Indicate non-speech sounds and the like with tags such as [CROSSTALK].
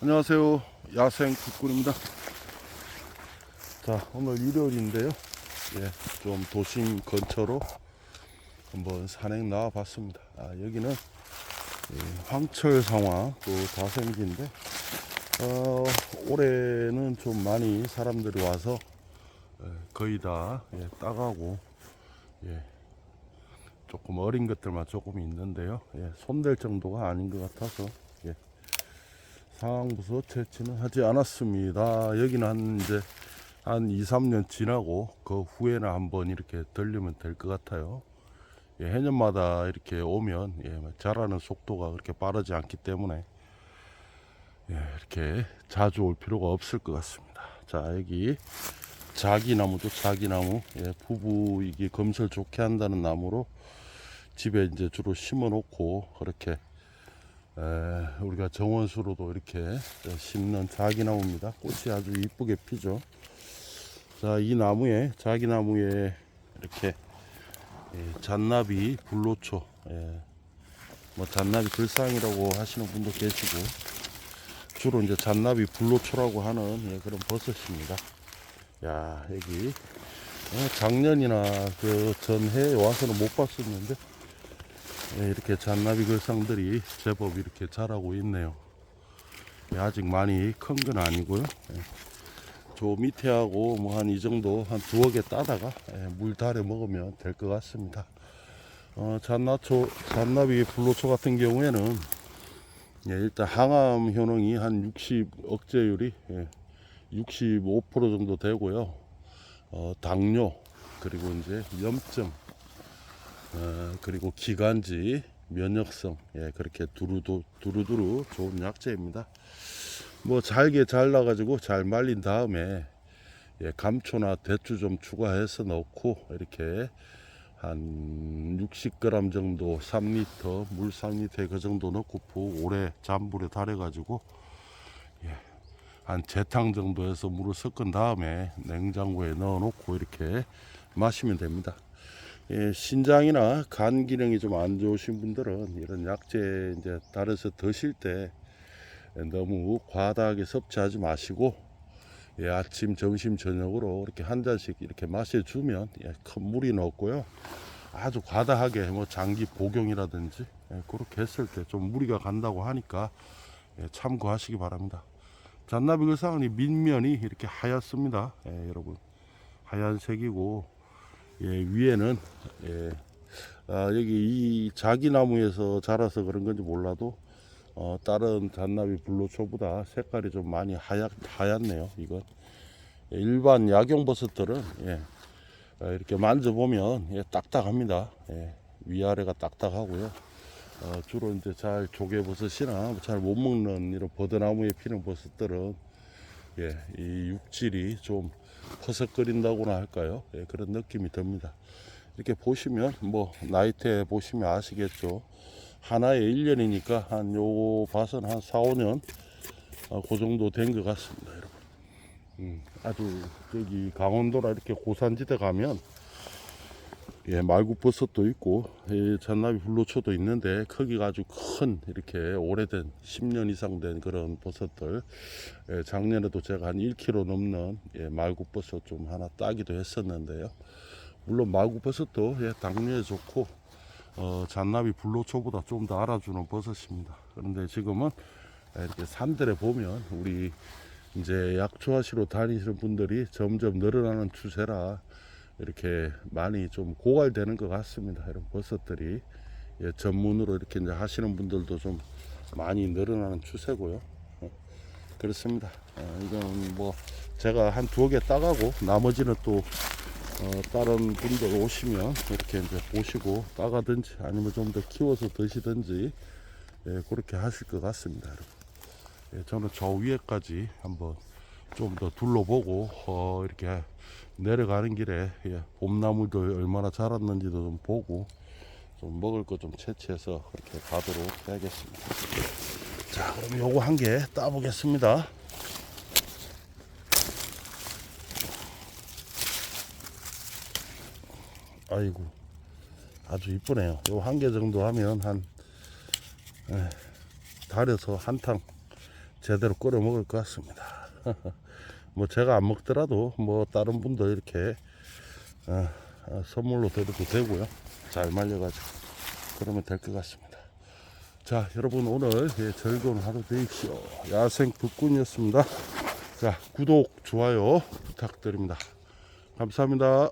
안녕하세요. 야생 국군입니다. 자, 오늘 일요일인데요. 예, 좀 도심 근처로 한번 산행 나와 봤습니다. 아, 여기는 예, 황철 상황 또 다생지인데, 어, 올해는 좀 많이 사람들이 와서 예, 거의 다 예, 따가고, 예, 조금 어린 것들만 조금 있는데요. 예, 손댈 정도가 아닌 것 같아서, 예, 상황부서 채취는 하지 않았습니다. 여기는 한 이제 한 2, 3년 지나고 그 후에는 한번 이렇게 들리면 될 것 같아요. 예, 해년마다 이렇게 오면 예, 자라는 속도가 그렇게 빠르지 않기 때문에 예, 이렇게 자주 올 필요가 없을 것 같습니다. 자 여기 자기나무도 자기나무 예, 부부 이게 검설 좋게 한다는 나무로 집에 이제 주로 심어 놓고 그렇게 에, 우리가 정원수로도 이렇게 심는 자기나무입니다. 꽃이 아주 이쁘게 피죠. 자, 이 나무에 자기나무에 이렇게 예, 잔나비 불로초, 예, 뭐 잔나비 글상이라고 하시는 분도 계시고 주로 이제 잔나비 불로초라고 하는 예, 그런 버섯입니다. 야, 여기 어, 작년이나 그 전해에 와서는 못 봤었는데 예, 이렇게 잔나비 글상들이 제법 이렇게 자라고 있네요. 예, 아직 많이 큰 건 아니고요. 예, 저 밑에하고 뭐 한 이 정도 한 두어 개 따다가 예, 물 달여 먹으면 될 것 같습니다. 어, 잔나초, 잔나비 불로초 같은 경우에는 예, 일단 항암 효능이 한 60 억제율이 예, 65% 정도 되고요. 어, 당뇨 그리고 이제 염증 어, 그리고 기관지, 면역성, 예, 그렇게 두루두, 두루두루 좋은 약재입니다. 뭐 잘게 잘라가지고 잘 말린 다음에 예, 감초나 대추 좀 추가해서 넣고 이렇게 한 60g 정도 3리터 물 3리터에 그 정도 넣고 부 오래 잔불에 달여 가지고 예, 한 재탕 정도에서 물을 섞은 다음에 냉장고에 넣어 놓고 이렇게 마시면 됩니다. 예, 신장이나 간 기능이 좀 안 좋으신 분들은 이런 약재 이제 달아서 드실 때 너무 과다하게 섭취하지 마시고 예, 아침, 점심, 저녁으로 이렇게 한 잔씩 이렇게 마셔주면 예, 큰 무리는 없고요. 아주 과다하게 뭐 장기 복용이라든지 예, 그렇게 했을 때 좀 무리가 간다고 하니까 예, 참고하시기 바랍니다. 잔나비 글상은 이 밑면이 이렇게 하얗습니다. 예, 여러분 하얀색이고 예, 위에는 예, 아, 여기 이 자기나무에서 자라서 그런 건지 몰라도 어, 다른 잔나비 불로초보다 색깔이 좀 많이 하얗, 하얗네요. 이건 예, 일반 야경버섯들은 예, 어, 이렇게 만져보면 예, 딱딱합니다. 예, 위아래가 딱딱하고요. 어, 주로 이제 잘 조개버섯이나 잘 못 먹는 이런 버드나무에 피는 버섯들은 예, 이 육질이 좀 퍼석거린다고나 할까요? 예, 그런 느낌이 듭니다. 이렇게 보시면 뭐 나이테 보시면 아시겠죠. 하나에 1년이니까 한 요 밭은 한 4, 5년 어, 그 정도 된 것 같습니다, 여러분. 음, 아주 저기 강원도나 이렇게 고산지대 가면 예, 말국버섯도 있고 예, 잔나비 불로초도 있는데 크기가 아주 큰 이렇게 오래된 10년 이상 된 그런 버섯들. 예, 작년에도 제가 한 1kg 넘는 예, 말국버섯 좀 하나 따기도 했었는데요. 물론 말국버섯도 예, 당뇨에 좋고 어, 잔나비 불로초보다 좀 더 알아주는 버섯입니다. 그런데 지금은 예, 이렇게 산들에 보면 우리 이제 약초하시러 다니시는 분들이 점점 늘어나는 추세라 이렇게 많이 좀 고갈되는 것 같습니다. 이런 버섯들이 예, 전문으로 이렇게 이제 하시는 분들도 좀 많이 늘어나는 추세고요. 어, 그렇습니다. 어, 이건 뭐 제가 한 두어 개 따가고 나머지는 또 어, 다른 분들 오시면 이렇게 이제 보시고 따가든지 아니면 좀 더 키워서 드시든지 예, 그렇게 하실 것 같습니다. 예, 저는 저 위에까지 한번 좀 더 둘러보고 어, 이렇게 내려가는 길에 예, 봄나물들 얼마나 자랐는지도 좀 보고 좀 먹을 거 좀 채취해서 그렇게 가도록 해야겠습니다. 자, 그럼 요거 한 개 따보겠습니다. 아이고, 아주 이쁘네요. 요 한 개 정도 하면 한 에, 달여서 한탕 제대로 끓여 먹을 것 같습니다. [LAUGHS] 뭐 제가 안 먹더라도 뭐 다른 분들 이렇게 어, 어, 선물로 드려도 되고요. 잘 말려가지고 그러면 될 것 같습니다. 자 여러분 오늘 예, 즐거운 하루 되십시오. 야생 북군이었습니다. 자 구독 좋아요 부탁드립니다. 감사합니다.